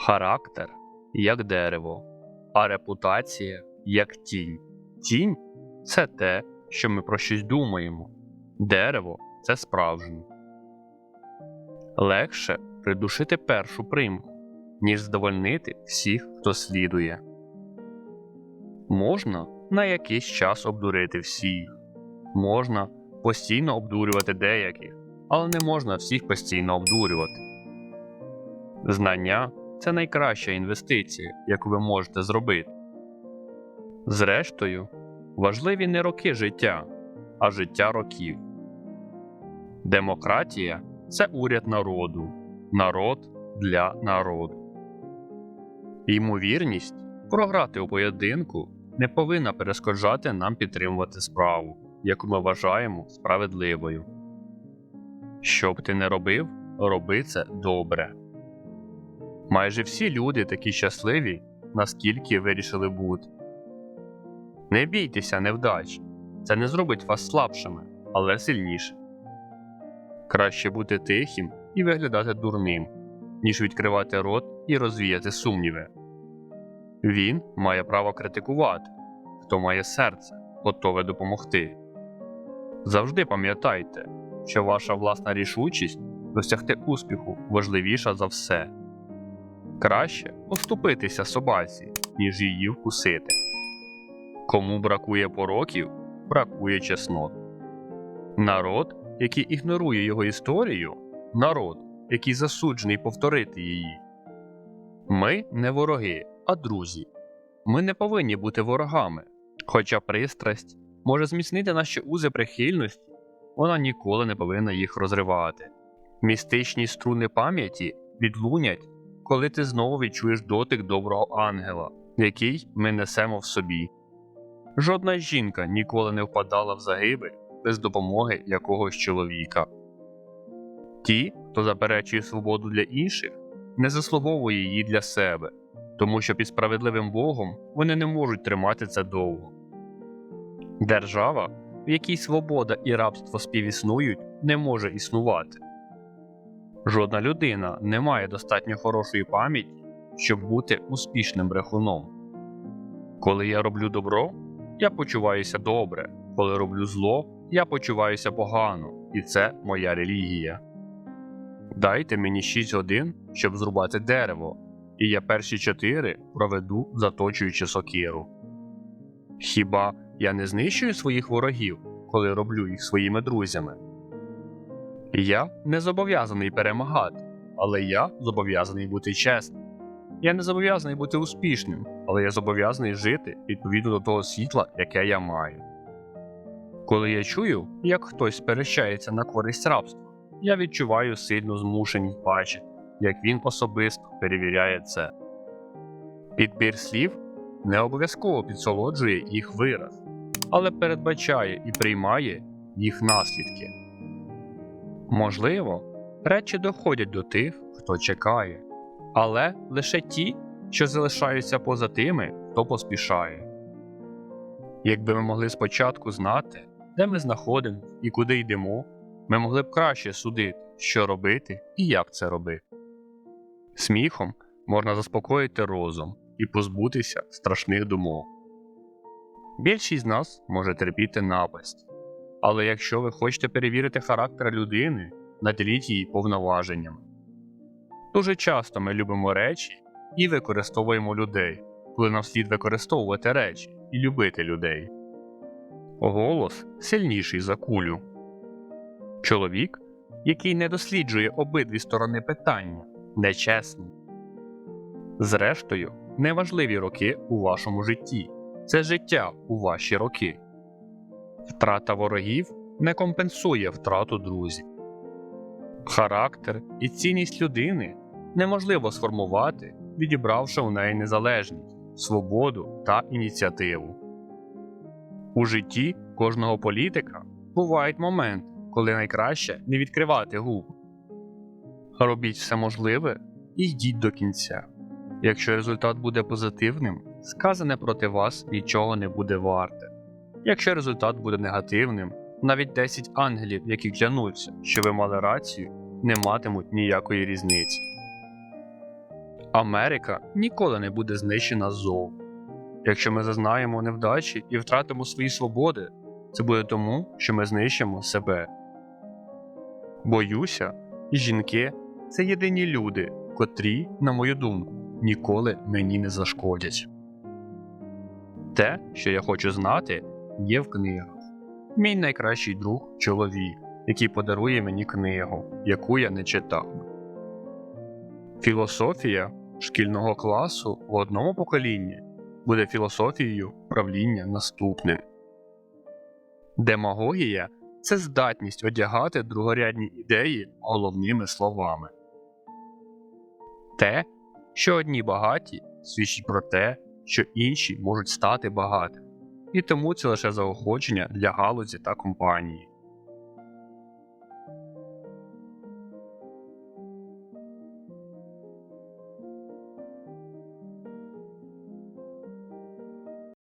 Характер як дерево, а репутація як тінь. Тінь це те, що ми про щось думаємо. Дерево це справжнє. Легше придушити першу примху, ніж задовольнити всіх, хто слідує. Можна на якийсь час обдурити всіх, можна постійно обдурювати деяких, але не можна всіх постійно обдурювати. Знання це найкраща інвестиція, яку ви можете зробити. Зрештою, важливі не роки життя, а життя років. Демократія це уряд народу, народ для народу. Ймовірність програти у поєдинку не повинна перешкоджати нам підтримувати справу, яку ми вважаємо справедливою. Що б ти не робив, роби це добре. Майже всі люди такі щасливі, наскільки вирішили бути. Не бійтеся невдач, це не зробить вас слабшими, але сильніше. Краще бути тихим і виглядати дурним, ніж відкривати рот і розвіяти сумніви. Він має право критикувати, хто має серце, готове допомогти. Завжди пам'ятайте, що ваша власна рішучість досягти успіху важливіша за все. Краще поступитися собаці, ніж її вкусити. Кому бракує пороків, бракує чеснот. Народ, який ігнорує його історію, народ, який засуджений повторити її. Ми не вороги, а друзі. Ми не повинні бути ворогами. Хоча пристрасть може зміцнити наші узи прихильності, вона ніколи не повинна їх розривати. Містичні струни пам'яті відлунять, коли ти знову відчуєш дотик доброго ангела, який ми несемо в собі. Жодна жінка ніколи не впадала в загибель без допомоги якогось чоловіка. Ті, хто заперечує свободу для інших, не заслуговує її для себе, тому що під справедливим Богом вони не можуть тримати це довго. Держава, в якій свобода і рабство співіснують, не може існувати. Жодна людина не має достатньо хорошої пам'яті, щоб бути успішним брехуном. Коли я роблю добро, я почуваюся добре, коли роблю зло, я почуваюся погано, і це моя релігія. Дайте мені 6 годин, щоб зрубати дерево, і я перші чотири проведу заточуючи сокиру. Хіба я не знищую своїх ворогів, коли роблю їх своїми друзями? Я не зобов'язаний перемагати, але я зобов'язаний бути чесним. Я не зобов'язаний бути успішним, але я зобов'язаний жити відповідно до того світла, яке я маю. Коли я чую, як хтось сперечається на користь рабства, я відчуваю сильну змушеність бачити, як він особисто перевіряє це. Підбір слів не обов'язково підсолоджує їх вираз, але передбачає і приймає їх наслідки. Можливо, речі доходять до тих, хто чекає, але лише ті, що залишаються поза тими, хто поспішає. Якби ми могли спочатку знати, де ми знаходимося і куди йдемо, ми могли б краще судити, що робити і як це робити. Сміхом можна заспокоїти розум і позбутися страшних думок. Більшість з нас може терпіти напасть, але якщо ви хочете перевірити характер людини, наділіть її повноваженнями. Дуже часто ми любимо речі і використовуємо людей, коли нам слід використовувати речі і любити людей. Голос сильніший за кулю. Чоловік, який не досліджує обидві сторони питання, нечесний. Зрештою, неважливі роки у вашому житті це життя у ваші роки. Втрата ворогів не компенсує втрату друзів. Характер і цінність людини неможливо сформувати, відібравши у неї незалежність, свободу та ініціативу. У житті кожного політика бувають моменти, коли найкраще не відкривати губ. Робіть все можливе і йдіть до кінця. Якщо результат буде позитивним, сказане проти вас нічого не буде варте. Якщо результат буде негативним, навіть 10 ангелів, які клянуться, що ви мали рацію, не матимуть ніякої різниці. Америка ніколи не буде знищена ззовні. Якщо ми зазнаємо невдачі і втратимо свої свободи, це буде тому, що ми знищимо себе. Боюся, жінки це єдині люди, котрі, на мою думку, ніколи мені не зашкодять. Те, що я хочу знати, є в книгах. Мій найкращий друг чоловік, який подарує мені книгу, яку я не читав. Філософія шкільного класу в одному поколінні буде філософією правління наступним. Демагогія це здатність одягати другорядні ідеї головними словами. Те, що одні багаті, свідчить про те, що інші можуть стати багатими, і тому це лише заохочення для галузі та компанії.